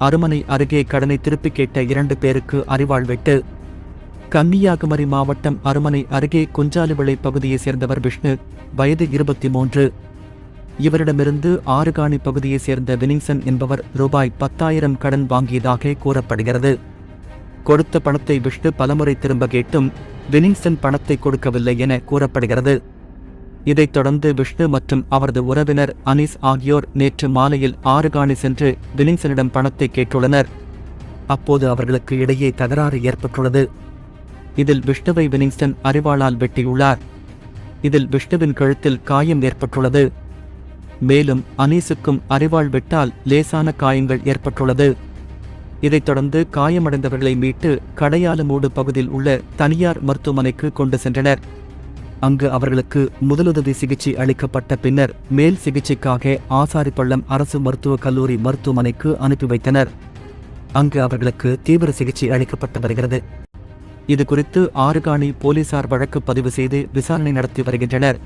அருமனை அருகே கடனை திருப்பிக் கேட்ட இரண்டு பேருக்கு அறிவாள் வெட்டு கன்னியாகுமரி மாவட்டம் அருமனை அருகே குஞ்சாலிவிளை பகுதியைச் சேர்ந்தவர் விஷ்ணு வயது இருபத்தி மூன்று இவரிடமிருந்து ஆறுகாணி பகுதியைச் சேர்ந்த வினிங்சன் என்பவர் ரூபாய் பத்தாயிரம் கடன் வாங்கியதாக கூறப்படுகிறது. கொடுத்த பணத்தை விஷ்ணு பலமுறை திரும்ப கேட்டும் வினிங்சன் பணத்தை கொடுக்கவில்லை என கூறப்படுகிறது. இதைத் தொடர்ந்து விஷ்ணு மற்றும் அவரது உறவினர் அனீஸ் ஆகியோர் நேற்று மாலையில் ஆறுகாணி சென்று வினிங்சனிடம் பணத்தை கேட்டுள்ளனர். அப்போது அவர்களுக்கு இடையே தகராறு ஏற்பட்டுள்ளது. இதில் விஷ்ணுவை வினிங்ஸ்டன் அறிவாளால் வெட்டியுள்ளார். இதில் விஷ்ணுவின் கழுத்தில் காயம் ஏற்பட்டுள்ளது. மேலும் அனீஸுக்கும் அறிவாள் வெட்டால் லேசான காயங்கள் ஏற்பட்டுள்ளது. இதைத் தொடர்ந்து காயமடைந்தவர்களை மீட்டு கடையாலமூடு பகுதியில் உள்ள தனியார் மருத்துவமனைக்கு கொண்டு சென்றனர். அங்கு அவர்களுக்கு முதலுதவி சிகிச்சை அளிக்கப்பட்ட பின்னர் மேல் சிகிச்சைக்காக ஆசாரிப்பள்ளம் அரசு மருத்துவக் கல்லூரி மருத்துவமனைக்கு அனுப்பி வைத்தனர். அங்கு அவர்களுக்கு தீவிர சிகிச்சை அளிக்கப்பட்டு வருகிறது. இது குறித்து ஆறுகாணி போலீசார் வழக்கு பதிவு செய்து விசாரணை நடத்தி வருகின்றனர்.